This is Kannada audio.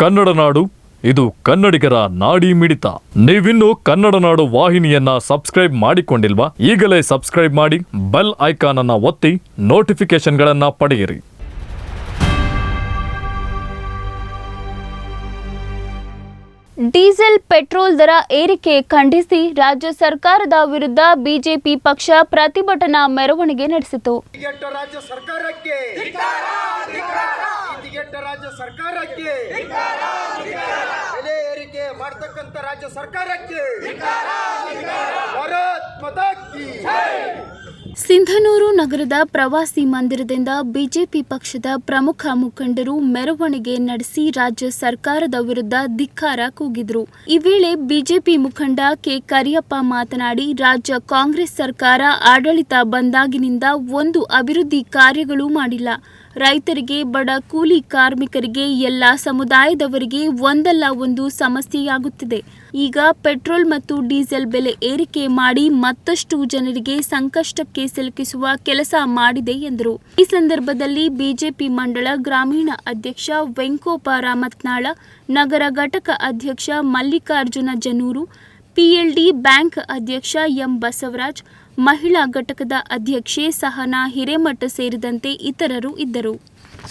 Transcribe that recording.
ಕನ್ನಡ ನಾಡು ಇದು ಕನ್ನಡಿಗರ ನಾಡಿ ಮಿಡಿತ. ನೀವಿನ್ನು ಕನ್ನಡ ನಾಡು ವಾಹಿನಿಯನ್ನ ಸಬ್ಸ್ಕ್ರೈಬ್ ಮಾಡಿಕೊಂಡಿಲ್ವಾ? ಈಗಲೇ ಸಬ್ಸ್ಕ್ರೈಬ್ ಮಾಡಿ ಬೆಲ್ ಐಕಾನ್ ಅನ್ನ ಒತ್ತಿ ನೋಟಿಫಿಕೇಶನ್ಗಳನ್ನ ಪಡೆಯಿರಿ. ಡೀಸೆಲ್ ಪೆಟ್ರೋಲ್ ದರ ಏರಿಕೆ ಖಂಡಿಸಿ ರಾಜ್ಯ ಸರ್ಕಾರದ ವಿರುದ್ಧ ಬಿಜೆಪಿ ಪಕ್ಷ ಪ್ರತಿಭಟನಾ ಮೆರವಣಿಗೆ ನಡೆಸಿತು. ರಾಜ್ಯ ಸರ್ಕಾರಕ್ಕೆ ಇದಿಗೆಟ್ಟ ರಾಜ್ಯ ಸರ್ಕಾರಕ್ಕೆ. ಬೆಲೆ ಏರಿಕೆ ಮಾಡ್ತಕ್ಕಂಥ ರಾಜ್ಯ ಸರ್ಕಾರಕ್ಕೆ. ಭಾರತ್ ಮಾತಾ ಕಿ ಸಿಂಧನೂರು ನಗರದ ಪ್ರವಾಸಿ ಮಂದಿರದಿಂದ ಬಿಜೆಪಿ ಪಕ್ಷದ ಪ್ರಮುಖ ಮುಖಂಡರು ಮೆರವಣಿಗೆ ನಡೆಸಿ ರಾಜ್ಯ ಸರ್ಕಾರದ ವಿರುದ್ಧ ಧಿಕ್ಕಾರ ಕೂಗಿದ್ರು. ಈ ವೇಳೆ ಬಿಜೆಪಿ ಮುಖಂಡ ಕೆ. ಕರಿಯಪ್ಪ ಮಾತನಾಡಿ, ರಾಜ್ಯ ಕಾಂಗ್ರೆಸ್ ಸರ್ಕಾರ ಆಡಳಿತ ಬಂದಾಗಿನಿಂದ ಒಂದು ಅಭಿವೃದ್ಧಿ ಕಾರ್ಯಗಳು ಮಾಡಿಲ್ಲ. ರೈತರಿಗೆ ಬಡ ಕೂಲಿ ಕಾರ್ಮಿಕರಿಗೆ ಎಲ್ಲ ಸಮುದಾಯದವರಿಗೆ ಒಂದಲ್ಲ ಒಂದು ಸಮಸ್ಯೆಯಾಗುತ್ತಿದೆ. ಈಗ ಪೆಟ್ರೋಲ್ ಮತ್ತು ಡೀಸೆಲ್ ಬೆಲೆ ಏರಿಕೆ ಮಾಡಿ ಮತ್ತಷ್ಟು ಜನರಿಗೆ ಸಂಕಷ್ಟಕ್ಕೆ ಸಿಲುಕಿಸುವ ಕೆಲಸ ಮಾಡಿದೆ ಎಂದರು. ಈ ಸಂದರ್ಭದಲ್ಲಿ ಬಿಜೆಪಿ ಮಂಡಳ ಗ್ರಾಮೀಣ ಅಧ್ಯಕ್ಷ ವೆಂಕೋಪಾರ ಮತ್ನಾಳ, ನಗರ ಘಟಕ ಅಧ್ಯಕ್ಷ ಮಲ್ಲಿಕಾರ್ಜುನ ಜನೂರು, ಪಿಎಲ್ಡಿ ಬ್ಯಾಂಕ್ ಅಧ್ಯಕ್ಷ ಎಂ ಬಸವರಾಜ್, ಮಹಿಳಾ ಘಟಕದ ಅಧ್ಯಕ್ಷೆ ಸಹನಾ ಹಿರೇಮಠ ಸೇರಿದಂತೆ ಇತರರು ಇದ್ದರು.